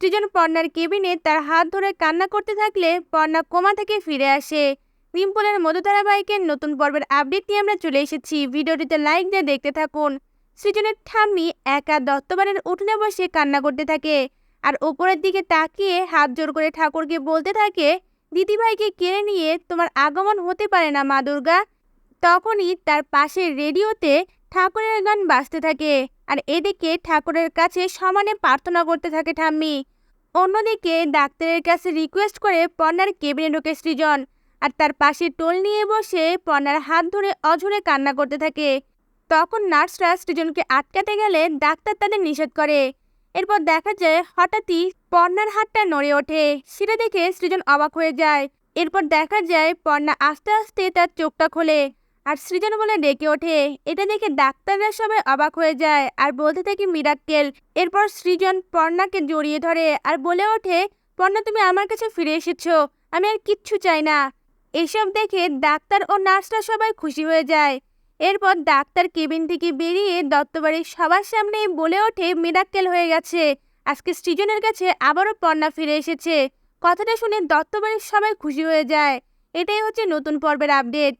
সৃজন পর্ণার কেবিনে তার হাত ধরে কান্না করতে থাকলে পর্ণা কোমা থেকে ফিরে আসে। রিম্পলের মধুধারা বাইকের নতুন পর্বের আপডেট নিয়ে আমরা চলে এসেছি। ভিডিওটিতে লাইক দিয়ে দেখতে থাকুন। সৃজনের ঠাম্মি একা দত্তবাড়ির উঠোনে বসে কান্না করতে থাকে আর ওপরের দিকে তাকিয়ে হাত জোর করে ঠাকুরকে বলতে থাকে, দিদিভাইকে কেড়ে নিয়ে তোমার আগমন হতে পারে না, মা দুর্গা। তখনই তার পাশের রেডিওতে ঠাকুরের গান বাজতে থাকে। আর এদিকে ঠাকুরের কাছে সমানে প্রার্থনা করতে থাকে ঠাম্মি। অন্যদিকে ডাক্তারের কাছে রিকোয়েস্ট করে পর্ণার কেবিনে ঢোকে সৃজন। আর তার পাশে টোল নিয়ে বসে পর্ণার হাত ধরে অঝরে কান্না করতে থাকে। তখন নার্সরা সৃজনকে আটকাতে গেলে ডাক্তার তাদের নিষেধ করে। এরপর দেখা যায় হঠাৎই পর্ণার হাতটা নড়ে ওঠে। সেটা দেখে সৃজন অবাক হয়ে যায়। এরপর দেখা যায় পর্ণা আস্তে আস্তে তার চোখটা খোলে। আর সৃজন বলে ডেকে ওঠে। এটা দেখে ডাক্তাররা সবাই অবাক হয়ে যায় আর বলতে থাকে মিরাক্কেল। এরপর সৃজন পর্ণাকে জড়িয়ে ধরে আর বলে ওঠে, পর্ণা, তুমি আমার কাছে ফিরে এসেছ। আমি আর কিচ্ছু চাই না। এসব দেখে ডাক্তার ও নার্সরা সবাই খুশি হয়ে যায়। এরপর ডাক্তার কেবিন থেকে বেরিয়ে দত্তবাড়ির সবার সামনে বলে ওঠে, মিরাক্কেল হয়ে গেছে। আজকে সৃজনের কাছে আবারও পর্ণা ফিরে এসেছে। কথাটা শুনে দত্তবাড়ির সবাই খুশি হয়ে যায়। এটাই হচ্ছে নতুন পর্বের আপডেট।